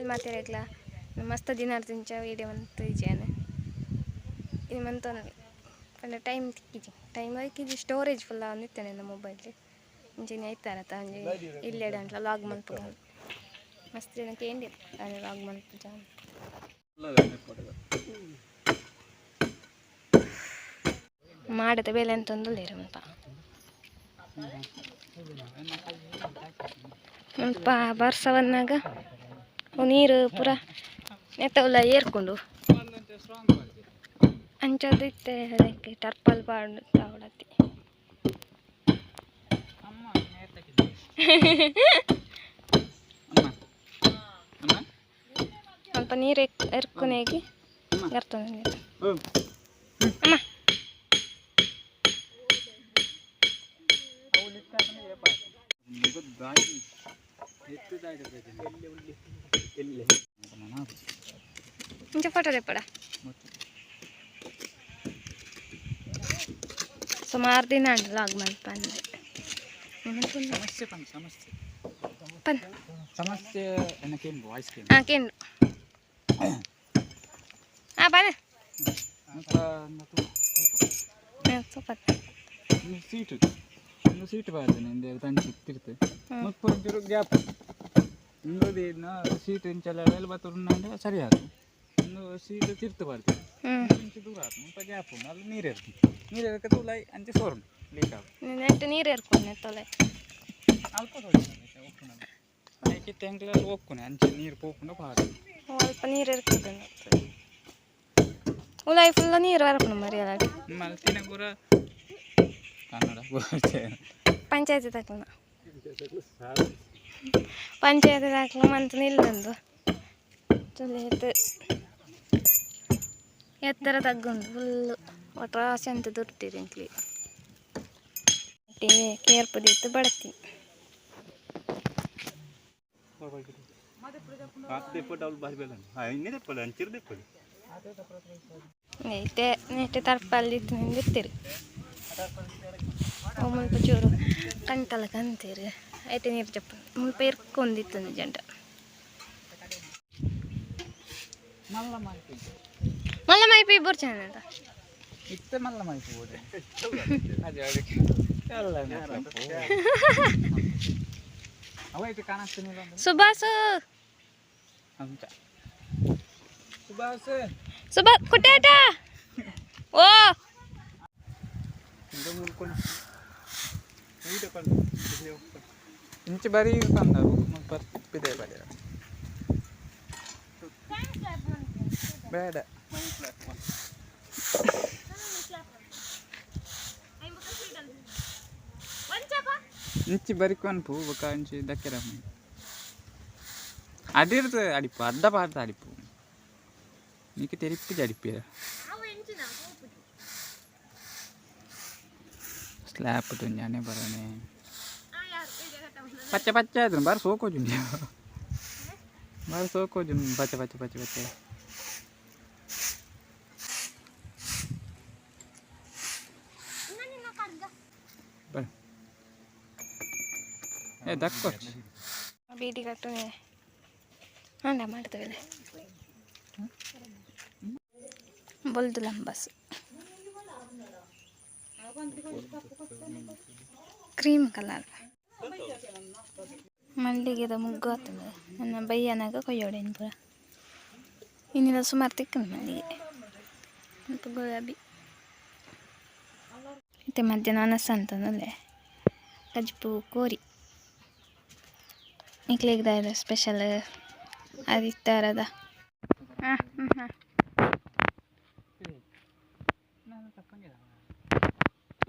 ಅಲ್ಲಿ ಮಾತಾಡಕ್ಲ ಮಸ್ತ್ ದಿನ ತಿಂಚ ವೀಡಿಯೋ ಅಂತ ಇಜಾನೆ ಇದು ಮಂತೊಂದು ಪಂಡ ಟೈಮ್ ತಿಕ್ಕಿಜಿ ಟೈಮ್ ಆಯ್ಕಿಜಿ ಸ್ಟೋರೇಜ್ ಫುಲ್ ಅಂದಿತ್ತೇನೆ ನಮ್ಮ ಮೊಬೈಲ್ ಇಂಜಿನ್ ಆಯ್ತಾರ ಒಂಜಿ ಇಲ್ಲೇ ಅಂತ ಲಾಗ್ ಮಲ್ಪು ಮಸ್ತ್ ದಿನಕ್ಕೆ ಏಂಡಿ ಅದೇ ಲಾಗ್ ಮಲ್ಪು ಜಾನ್ ಮಾಡದ ಬೆಲೆ ಅಂತ ಒಂದು ಮುಲ್ಪ ಮುಲ್ಪ ಬರ್ಸ ಬಂದಾಗ ಅವು ನೀರು ಪೂರ ನೆತ್ತವೆಲ್ಲ ಏರ್ಕೊಂಡು. ಅಂಚದು ಇತ್ತೆ ಅದಕ್ಕೆ ಟರ್ಪಲ್ ಪಾಡು ತಾವಡತಿ ಸ್ವಲ್ಪ ನೀರು ಎರ್ಕೊನೇಗಿ ನೀರು ಅಮ್ಮ. ಇಂಚ ಫೋಟೋ ತೆಪ್ಪಡ ಸುಮಾರು ದಿನ ಉಂಟು ಲಾಗ್ ಮಲ್ಪ ಅಂದರೆ ಸಮಸ್ಯೆ ಪನ್ ಸಮಸ್ಯೆ ಪನ್ ಸಮಸ್ಯೆ ನನಗೆ ವಾಯ್ಸ್ ಕೇಳಿ ಹಾಂ ಕೇಂಡು ಹಾಂ ಬನ್ನಿ ಸ್ವಲ್ಪ ಸೀಟು ಒಂದು ಸೀಟ್ ಬರ್ತದೆ ನಿಂದೆ ತಂದು ಸಿಕ್ತಿರ್ತದೆ ಹ್ಮ್. ಮತ್ತು ಒಂಚೂರು ಗ್ಯಾಪ್ ಇನ್ನೊಂದು ಇನ್ನು ಸೀಟ್ ಇಂಚೆಲ್ಲ ಎಲ್ಲ ಬರ್ತದೆ ಸರಿ ಆಯ್ತು ಒಂದು ಸೀಟ್ ತಿರ್ತು ಬರ್ತದೆ ಹ್ಞೂ ಇಂಚು ದೂರ ಆಯ್ತು ಮುಪ್ಪ ಗ್ಯಾಪ್ ಉಂಟು ಅಲ್ಲಿ ನೀರು ಇರ್ತದೆ ನೀರು ಇರಕ್ಕೆ ತುಲೈ ಅಂಚೆ ಸೋರ್ನು ಲೀಕ್ ಆಗ ನೆಟ್ಟು ನೀರು ಎರ್ಕೊಂಡೆ ತೊಲೆ ಅಲ್ಪ ಕಿತ್ತೆ ಅಂಕಲಲ್ಲಿ ಹೋಗ್ಕೊನೆ ಅಂಚೆ ನೀರು ಪೋಕೊಂಡು ಪಾಡು ಸ್ವಲ್ಪ ನೀರು ಎರ್ಕದೆ ಉಲಾಯಿ ಫುಲ್ಲ ನೀರು ಬರಪಣ ಮರಿಯಲ್ಲ ಮಲ್ತಿನ ಪೂರ ಕನ್ನಡ ಪಂಚಾಯತಿ ತಕ್ಕನ ಪಂಚಾಯತಿ ತಕ್ಕಲ ಮಂತ್ ನಿಲ್ಲಂದು ತುಳಿಯತ್ತು ಎತ್ತರ ತಗ್ಗುಂಡು ಫುಲ್ಲು ಒಟ್ರಾಸೆ ಅಂತ ದುಡ್ಡಿರಿ ಇಂಕ್ಲಿ ಕೇರ್ಪದಿತ್ತು ಬಡತಿ ನೆಟ್ಟೆ ನೆಟ್ಟೆ ತರ್ಪಲ್ಲಿ ಇತ್ತು ನಿಂದಿರ್ತೀರಿ ಅವು ಮುಲ್ಪ ಚೂರು ಕಂಟಲ ಕಂತೀರಿ ಐತೆ ನೀರು ಚಪ್ಪ ಮುಲ್ಪ ಇರ್ಕೊಂಡಿತ್ತು ನಿಜಂಟ ಮಲ್ಲ ಮಾಹಿತಿ ಮಲ್ಲ ಮೈಪಿ ಇಬ್ಬರು ಚೆನ್ನ ಅಂತ ಇತ್ತೆ ಮಲ್ಲ ಮಾಹಿತಿ ಹೋದೆ ಅದೇ ಅದಕ್ಕೆ ಎಲ್ಲ ಅವೈತೆ ಕಾಣಿಸ್ತೀನಿ ಸುಭಾಸ್ ಅಂತ ಸುಭಾಸ್ ಸುಭಾ ಕುಟ್ಟಾಟ ಓ ಇಂಚು ಬರೀ ತಂದರು ಬರ್ತಿದೆ ಬರೀ ಬೇಡ ಇಂಚಿ ಬರಿಕೊನ್ಪು ಬೊಕ್ಕ ಇಂಚಿ ದಕ್ಕೆರ ಅಡಿರ್ದು ಅಡಿಪು ಅರ್ಧ ಪಾಡ್ದ ಅಡಿಪು ನೀಕೆ ತೆರಿಪಿದ ಅಡಿಪಿರ ಸ್ಲ್ಯಾಪ್ ತುಂಜಾನೆ ಬರೋನೆ ಪಚ್ಚ ಪಚ್ಚ ಆದ್ರು ಬಾರಿ ಸೋಕೋಜು ಬಾರಿ ಸೋಕೋಜು ಪಚ್ಚ ಪಚ್ಚ ಪಚ್ಚ ಪಚ್ಚ ಬರ ಏ ದಕ್ಕೋ ಬೀಡಿ ಕಟ್ಟು ಹಾಂಡ ಮಾಡ್ತೇವೆ ಬೊಲ್ದು ಲಂಬಸ್ Cream colour. ಮಲ್ಲಿಗೆದ ಮುಗ್ಗು ಆಗ್ತದೆ ನನ್ನ ಬೈಯನಾಗ ಕೊಯ್ಯೋಡೇನು ಪೂರ. ಇನ್ನಿಲ್ಲ ಸುಮಾರು ತಿಕ್ಕನ ಮಲ್ಲಿಗೆ. ಸ್ವಲ್ಪ ಗುಲಾಬಿ. ಮತ್ತೆ ಮಧ್ಯಾಹ್ನ ಅನಸ ಅಂತಂದಲ್ಲೇ. ಕಜ್ಪು ಕೋರಿ. ಇಕ್ಲಿಗ್ದ ಸ್ಪೆಷಲ್ ಅದಿತ್ತಾರದ ಹಾಂ ಹ್ಞೂ ಹಾಂ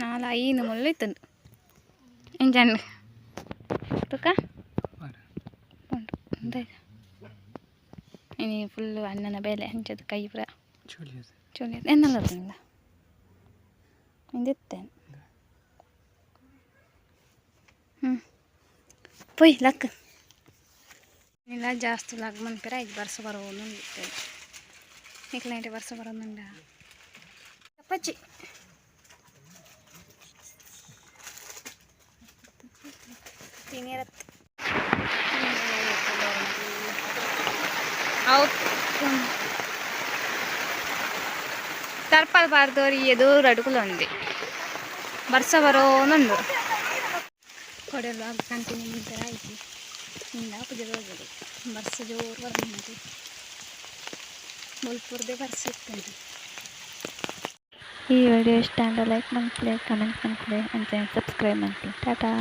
నాలుగు ముళ్ళు అవుతుంది ఇంచండి ఇది ఫుల్ అన్న బేలే అంచదు కై పూర చూడలేదు ఎన్నెల అవుతుందా ఇది ఎత్తాను పోయి లక్ ఇలా జాస్తి లగ్ మన పేరు ఐదు వరుస బరువును ఇట్లా ఇంటి వరుస బరువుందా చెప్పచ్చు ಇಕ್ಲೈಂಟಿ ವರ್ಷ ಬರೋನುಂಡ ಪಚ್ಚಿ ತಿನ್ನಿರತ್ತು ಅವು తర్పాల పారదోరి ఎదురు అడుగులు ఉంది ವರ್ಷ ಬರೋನುಂಡು ಕೊಡೆಲ್ಲ ಕಂಟಿನ್ಯೂ ನಿಂತರ ಐತಿ ಹಿಂದ ಪೂಜೆ ಹೋಗೋದು ವರ್ಷ ಜೋರು ಬರ್ತೀನಿ ಮುಲ್ಪುರ್ದೆ ವರ್ಷ ಇರ್ತೇನೆ ಈ ವಿಡಿಯೋ ಇಷ್ಟ ಅಂದರೆ ಲೈಕ್ ಮಾಡ್ಕೊಳ್ಳಿ ಕಮೆಂಟ್ ಮಾಡ್ಕೊಳ್ಳಿ ಅಂತ ಸಬ್ಸ್ಕ್ರೈಬ್ ಮಾಡ್ಕೊಳ್ಳಿ ಟಾಟಾ